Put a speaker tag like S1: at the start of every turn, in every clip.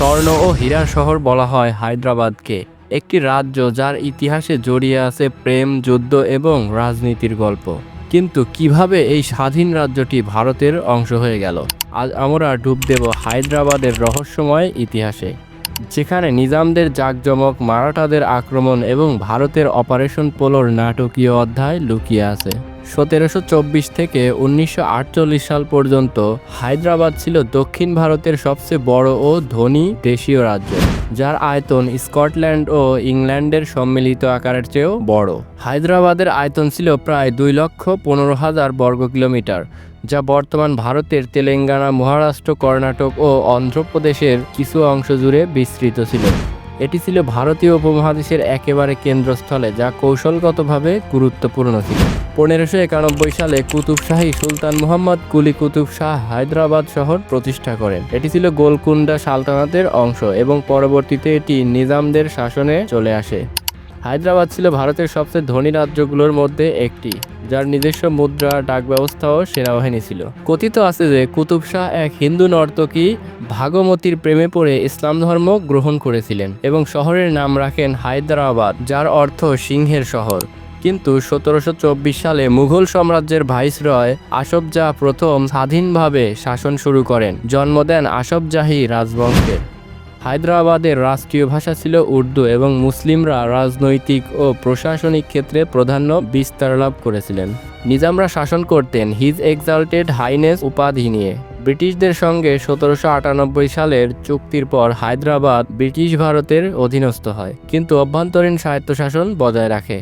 S1: স্বর্ণ ও হীরার শহর বলা হয় হায়দ্রাবাদকে। একটি রাজ্য যার ইতিহাসে জড়িয়ে আছে প্রেম, যুদ্ধ এবং রাজনীতির গল্প। কিন্তু কীভাবে এই স্বাধীন রাজ্যটি ভারতের অংশ হয়ে গেল? আজ আমরা ডুব দেব হায়দ্রাবাদের রহস্যময় ইতিহাসে, যেখানে নিজামদের জাকজমক, মারাঠাদের আক্রমণ এবং ভারতের অপারেশন পোলোর নাটকীয় অধ্যায় লুকিয়ে আছে। সতেরোশো চব্বিশ থেকে উনিশশো আটচল্লিশ সাল পর্যন্ত হায়দ্রাবাদ ছিল দক্ষিণ ভারতের সবচেয়ে বড় ও ধনী দেশীয় রাজ্য, যার আয়তন স্কটল্যান্ড ও ইংল্যান্ডের সম্মিলিত আকারের চেয়েও বড়। হায়দ্রাবাদের আয়তন ছিল প্রায় দুই লক্ষ পনেরো হাজার বর্গ কিলোমিটার, যা বর্তমান ভারতের তেলেঙ্গানা, মহারাষ্ট্র, কর্ণাটক ও অন্ধ্রপ্রদেশের কিছু অংশ জুড়ে বিস্তৃত ছিল। এটি ছিল ভারতীয় উপমহাদেশের একেবারে কেন্দ্রস্থলে, যা কৌশলগতভাবে গুরুত্বপূর্ণ ছিল। পনেরোশো একানব্বই সালে কুতুবশাহী সুলতান মোহাম্মদ কুলি কুতুব শাহ হায়দ্রাবাদ শহর প্রতিষ্ঠা করেন। এটি ছিল গোলকুন্ডা সালতানাতের অংশ এবং পরবর্তীতে এটি নিজামদের শাসনে চলে আসে। হায়দ্রাবাদ ছিল ভারতের সবচেয়ে ধনী রাজ্যগুলোর মধ্যে একটি। যার নিজস্ব মুদ্রা ডাক ব্যবস্থা ও সেনাবাহিনী ছিল। কথিত আছে যে কুতুব শাহ এক হিন্দু নর্তকী ভাগমতীর প্রেমে পড়ে ইসলাম ধর্ম গ্রহণ করেছিলেন এবং শহরের নাম রাখেন হায়দ্রাবাদ, যার অর্থ সিংহের শহর। কিন্তু সতেরোশো চব্বিশ সালে মুঘল সাম্রাজ্যের ভাইসরয় আসফ জাহ প্রথম স্বাধীনভাবে শাসন শুরু করেন। জন্ম দেন আসফ জাহি রাজবংশের হায়দ্রাবাদের রাষ্ট্রীয় ভাষা ছিল উর্দু এবং মুসলিমরা রাজনৈতিক ও প্রশাসনিক ক্ষেত্রে প্রাধান্য বিস্তার লাভ করেছিলেন। নিজামরা শাসন করতেন হিজ এক্সাল্টেড হাইনেস উপাধি নিয়ে। ব্রিটিশদের সঙ্গে সতেরোশো আটানব্বই সালের চুক্তির পর হায়দ্রাবাদ ব্রিটিশ ভারতের অধীনস্থ হয়, কিন্তু অভ্যন্তরীণ স্বায়ত্তশাসন বজায় রাখে।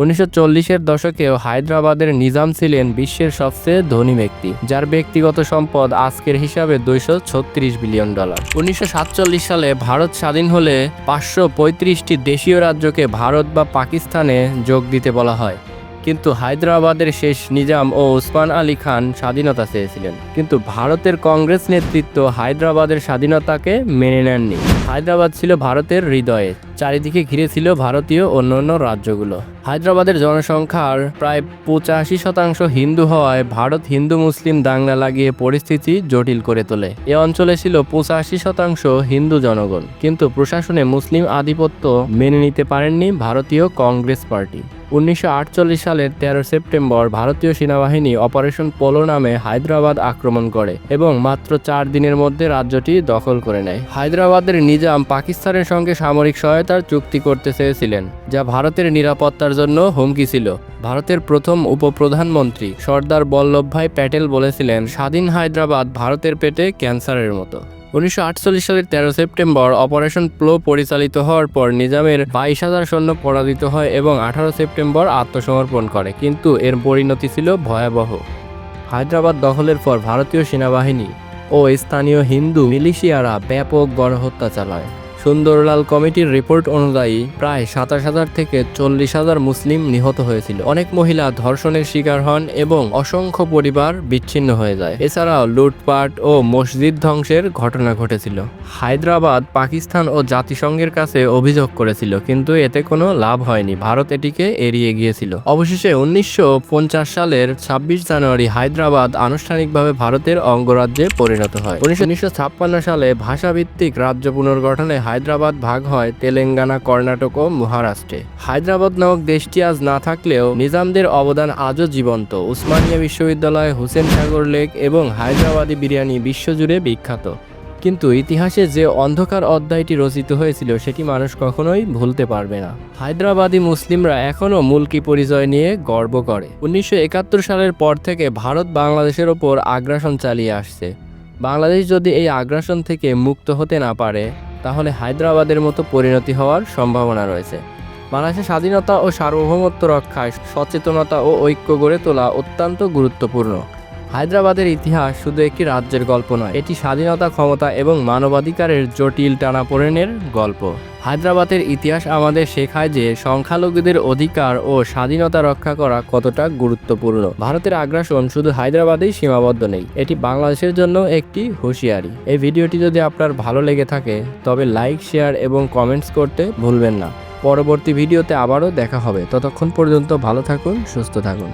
S1: উনিশশো চল্লিশের দশকেও হায়দ্রাবাদের নিজাম ছিলেন বিশ্বের সবচেয়ে ধনী ব্যক্তি, যার ব্যক্তিগত সম্পদ আজকের হিসাবে দুইশো ছত্রিশ বিলিয়ন ডলার। উনিশশো সাতচল্লিশ সালে ভারত স্বাধীন হলে পাঁচশো পঁয়ত্রিশটি দেশীয় রাজ্যকে ভারত বা পাকিস্তানে যোগ দিতে বলা হয়। কিন্তু হায়দ্রাবাদের শেষ নিজাম ও ওসমান আলী খান স্বাধীনতা চেয়েছিলেন। কিন্তু ভারতের কংগ্রেস নেতৃত্ব হায়দ্রাবাদের স্বাধীনতাকে মেনে নেননি। হায়দ্রাবাদ ছিল ভারতের হৃদয়ে। চারিদিকে ঘিরে ছিল ভারতীয় অন্যান্য রাজ্যগুলো। হায়দ্রাবাদের জনসংখ্যার প্রায় পঁচাশি শতাংশ হিন্দু হওয়ায় ভারত হিন্দু মুসলিম দাঙ্গা লাগিয়ে পরিস্থিতি জটিল করে তোলে। এ অঞ্চলে ছিল পঁচাশি শতাংশ হিন্দু জনগণ, কিন্তু প্রশাসনে মুসলিম আধিপত্য মেনে নিতে পারেননি ভারতীয় কংগ্রেস পার্টি। উনিশশো আটচল্লিশ সালের তেরো সেপ্টেম্বর ভারতীয় সেনাবাহিনী অপারেশন পোলো নামে হায়দ্রাবাদ আক্রমণ করে এবং মাত্র চার দিনের মধ্যে রাজ্যটি দখল করে নেয়। হায়দ্রাবাদের নিজাম পাকিস্তানের সঙ্গে সামরিক সহায়তার চুক্তি করতে চেয়েছিলেন, যা ভারতের নিরাপত্তার জন্য হুমকি ছিল। ভারতের প্রথম উপপ্রধানমন্ত্রী সর্দার বল্লভভাই প্যাটেল বলেছিলেন, স্বাধীন হায়দ্রাবাদ ভারতের পেটে ক্যান্সারের মতো। উনিশশো আটচল্লিশ সালের তেরো সেপ্টেম্বর অপারেশন প্লো পরিচালিত হওয়ার পর নিজামের বাইশ হাজার সৈন্য পরাজিত হয় এবং আঠারো সেপ্টেম্বর আত্মসমর্পণ করে, কিন্তু এর পরিণতি ছিল ভয়াবহ। হায়দ্রাবাদ দখলের পর ভারতীয় সেনাবাহিনী ও স্থানীয় হিন্দু, মিলিশিয়ারা ব্যাপক গণহত্যা চালায়। সুন্দরলাল কমিটির রিপোর্ট অনুযায়ী প্রায় সাতাশ হাজার থেকে চল্লিশ হাজার মুসলিম নিহত হয়েছিল। অনেক মহিলা ধর্ষণের শিকার হন এবং অসংখ্য পরিবার বিচ্ছিন্ন হয়ে যায়। এছাড়াও লুটপাট ও মসজিদ ধ্বংসের ঘটনা ঘটেছিল। হায়দ্রাবাদ, পাকিস্তান ও জাতিসংঘের কাছে অভিযোগ করেছিল, কিন্তু এতে কোনো লাভ হয়নি। ভারত এটিকে এড়িয়ে গিয়েছিল। অবশেষে উনিশশো পঞ্চাশ সালের ছাব্বিশ জানুয়ারি হায়দ্রাবাদ আনুষ্ঠানিকভাবে ভারতের অঙ্গরাজ্যে পরিণত হয়। উনিশশো ছাপ্পান্ন সালে ভাষাভিত্তিক রাজ্য পুনর্গঠনে হায়দ্রাবাদ ভাগ হয় তেলেঙ্গানা, কর্ণাটক ও মহারাষ্ট্রে। হায়দ্রাবাদ নামক দেশটি আজ না থাকলেও নিজামদের অবদান আজও জীবন্ত। উসমানিয়া বিশ্ববিদ্যালয়, হুসেন সাগর লেক এবং হায়দ্রাবাদি বিরিয়ানি বিশ্বজুড়ে বিখ্যাত। কিন্তু ইতিহাসে যে অন্ধকার অধ্যায়টি রচিত হয়েছিল সেটি মানুষ কখনোই ভুলতে পারবে না। হায়দ্রাবাদি মুসলিমরা এখনও মুলকি পরিচয় নিয়ে গর্ব করে। উনিশশো একাত্তর সালের পর থেকে ভারত বাংলাদেশের ওপর আগ্রাসন চালিয়ে আসছে। বাংলাদেশ যদি এই আগ্রাসন থেকে মুক্ত হতে না পারে তাহলে হায়দ্রাবাদের মতো পরিণতি হওয়ার সম্ভাবনা রয়েছে। বাংলাদেশের স্বাধীনতা ও সার্বভৌমত্ব রক্ষায় সচেতনতা ও ঐক্য গড়ে তোলা অত্যন্ত গুরুত্বপূর্ণ। হায়দ্রাবাদের ইতিহাস শুধু একটি রাজ্যের গল্প নয়, এটি স্বাধীনতা, ক্ষমতা এবং মানবাধিকারের জটিল টানাপোড়েনের গল্প। হায়দ্রাবাদের ইতিহাস আমাদের শেখায় যে সংখ্যালঘুদের অধিকার ও স্বাধীনতা রক্ষা করা কতটা গুরুত্বপূর্ণ। ভারতের আগ্রাসন শুধু হায়দ্রাবাদেই সীমাবদ্ধ নেই, এটি বাংলাদেশের জন্য একটি হুঁশিয়ারি। এই ভিডিওটি যদি আপনার ভালো লেগে থাকে, তবে লাইক, শেয়ার এবং কমেন্টস করতে ভুলবেন না। পরবর্তী ভিডিওতে আবারও দেখা হবে। ততক্ষণ পর্যন্ত ভালো থাকুন, সুস্থ থাকুন।